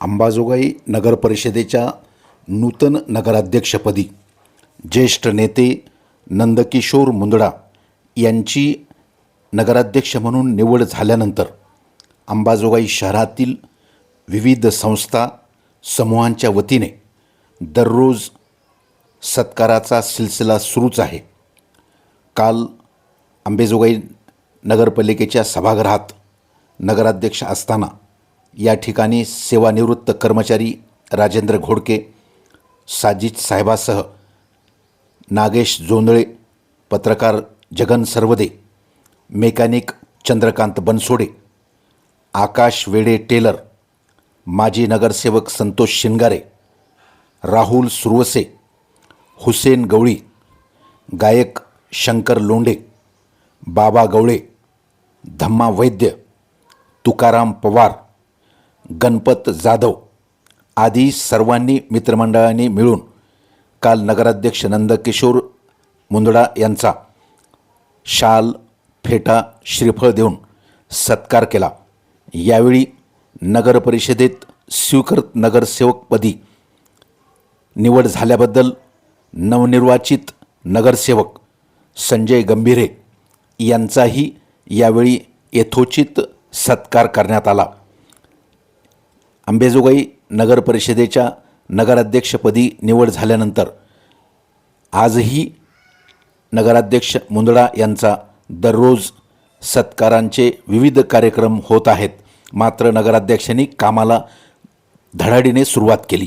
अंबाजोगाई नगर परिषदेच्या नूतन नगराध्यक्षपदी ज्येष्ठ नेते नंदकिशोर मुंदडा यांची नगराध्यक्ष म्हणून निवड झाल्यानंतर अंबाजोगाई शहरातील विविध संस्था समूहांच्या वतीने दररोज सत्काराचा सिलसिला सुरूच आहे. काल अंबेजोगाई नगरपालिकेच्या सभागृहात नगराध्यक्ष असताना या ठिकाणी सेवानिवृत्त कर्मचारी राजेंद्र घोडके साजिद साहेबासह नागेश जोंधळे पत्रकार जगन सरवदे मेकॅनिक चंद्रकांत बनसोडे आकाश वेडे टेलर माजी नगरसेवक संतोष शिंगारे राहुल सुरवसे हुसेन गवळी गायक शंकर लोंढे बाबा गवळे धम्मा वैद्य तुकाराम पवार गणपत जाधव आदी सर्वांनी मित्रमंडळांनी मिळून काल नगराध्यक्ष नंदकिशोर मुंदडा यांचा शाल फेटा श्रीफळ देऊन सत्कार केला. यावेळी नगर परिषदेत स्वीकृत नगरसेवकपदी निवड झाल्याबद्दल नवनिर्वाचित नगरसेवक संजय गंभीरे यांचाही यावेळी यथोचित सत्कार करण्यात आला. अंबेजोगाई नगर परिषदेच्या नगराध्यक्षपदी निवड झाल्यानंतर आजही नगराध्यक्ष मुंदडा यांचा दररोज सत्कारांचे विविध कार्यक्रम होत आहेत. मात्र नगराध्यक्षांनी कामाला धडाडीने सुरुवात केली.